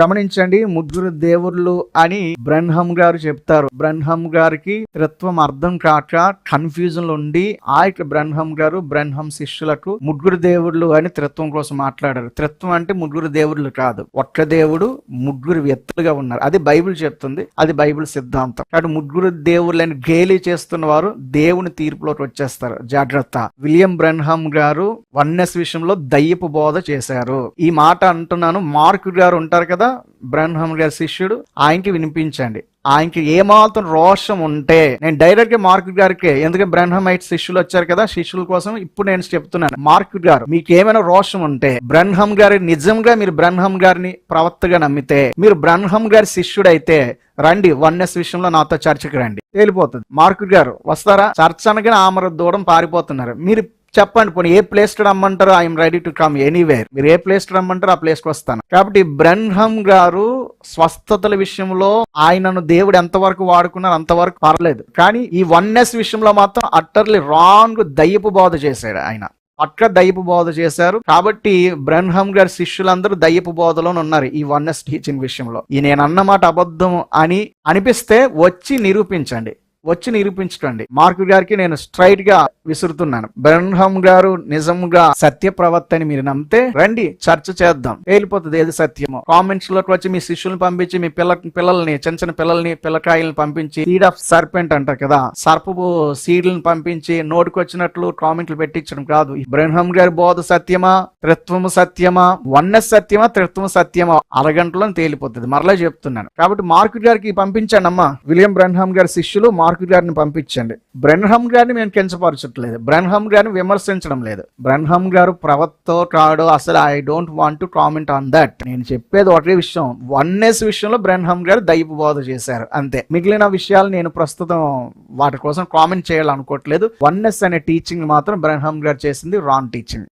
గమనించండి ముగ్గురు దేవుళ్ళు అని బ్రహ్మం గారు చెప్తారు. బ్రహ్మం గారికి త్రిత్వం అర్థం కాక కన్ఫ్యూజన్లో ఉండి ఆ యొక్క బ్రహ్మం గారు బ్రహ్మం శిష్యులకు ముగ్గురు దేవుళ్ళు అని త్రిత్వం కోసం మాట్లాడారు. త్రిత్వం అంటే ముగ్గురు దేవుళ్ళు కాదు. ఒక్క దేవుడు ముగ్గురు వ్యక్తులుగా ఉన్నారు. అది బైబిల్ చెప్తుంది. అది బైబిల్ సిద్ధాంతం. కాబట్టి ముగ్గురు దేవుళ్ళని గేలి చేస్తున్న వారు దేవుని తీర్పులోకి వచ్చేస్తారు. జాగ్రత్త. విలియం బ్రహ్మం గారు వన్నెస్ విషయంలో దయ్యపు బోధ చేశారు. ఈ మాట అంటున్నాను. మార్కు గారు ఉంటారు కదా బ్రహ్మం గారి శిష్యుడు ఆయనకి వినిపించండి. ఆయనకి ఏమాత్రం రోషం ఉంటే నేను డైరెక్ట్గా మార్కెట్ గారికి ఎందుకంటే బ్రహ్మమైట్ శిష్యులు వచ్చారు కదా శిష్యుల కోసం ఇప్పుడు నేను చెప్తున్నాను. మార్కు గారు మీకు ఏమైనా రోషం ఉంటే బ్రహ్మం గారి నిజంగా మీరు బ్రహ్మం గారిని ప్రవక్తగా నమ్మితే మీరు బ్రహ్మం గారి శిష్యుడైతే రండి వన్నెస్ విషయంలో నాతో చర్చకి రండి. తేలిపోతుంది. మార్కు గారు వస్తారా? చర్చ అనగానే ఆమర దూరం పారిపోతున్నారు. మీరు చెప్పండి పోనీ ఏ ప్లేస్కి రమ్మంటారో? I'm ready to come anywhere. మీరు ఏ ప్లేస్కి రమ్మంటారో ఆ ప్లేస్కి వస్తాను. కాబట్టి బ్రహ్మం గారు స్వస్థతల విషయంలో ఆయనను దేవుడు ఎంతవరకు వాడుకున్నారు అంతవరకు పర్లేదు. కానీ ఈ వన్నెస్ విషయంలో మాత్రం అట్టర్లీ రాంగ్ దయ్యపు బోధ చేశాడు ఆయన. పక్క దయ్యపు బోధ చేశారు. కాబట్టి బ్రహ్మం గారి శిష్యులందరూ దయ్యపు బోధలో ఉన్నారు ఈ వన్నెస్ టీచింగ్ విషయంలో. ఈ నేను అన్నమాట అబద్ధం అని అనిపిస్తే వచ్చి నిరూపించండి. వచ్చి నిరూపించకండి మార్కు గారికి నేను స్ట్రైట్గా విసురుతున్నాను. బ్రహ్మం గారు నిజంగా సత్య ప్రవర్త అని మీరు నమ్మితే రండి చర్చ చేద్దాం. తేలిపోతుంది ఏది సత్యమో? కామెంట్స్లోకి వచ్చి మీ శిష్యులను పంపించి మీ పిల్ల పిల్లల్ని చిన్న చిన్న పిల్లల్ని పిల్లకాయలను పంపించి సీడ్ ఆఫ్ సర్పెంట్ అంటారు కదా సర్పపు సీడ్లను పంపించి నోటికొచ్చినట్లు కామెంట్లు పెట్టించడం కాదు. ఈ బ్రహ్మం గారి బోధ సత్యమా? త్రిత్వము సత్యమా? వన్నెస్ సత్యమా త్రిత్వము సత్యమా? అరగంటలో తేలిపోతుంది. మరలా చెప్తున్నాను. కాబట్టి మార్కు గారికి పంపించానమ్మా విలియం బ్రహ్మం గారి శిష్యులు మార్క్ గారిని పంపించండి. బ్రెన్హమ్ గారిని మేము కించపరచట్లేదు. బ్రెన్హమ్ గారిని విమర్శించడం లేదు. బ్రెన్హమ్ గారు ప్రవత్తో కాడు అసలు I don't want to comment on that నేను చెప్పేది ఒకటే విషయం. వన్నెస్ విషయంలో బ్రెన్హమ్ గారు దైవ బోధ చేశారు. అంతే. మిగిలిన విషయాలు నేను ప్రస్తుతం వాటి కోసం కామెంట్ చేయాలనుకోవట్లేదు. వన్నెస్ అనే టీచింగ్ మాత్రం బ్రెన్హమ్ గారు చేసింది రాంగ్ టీచింగ్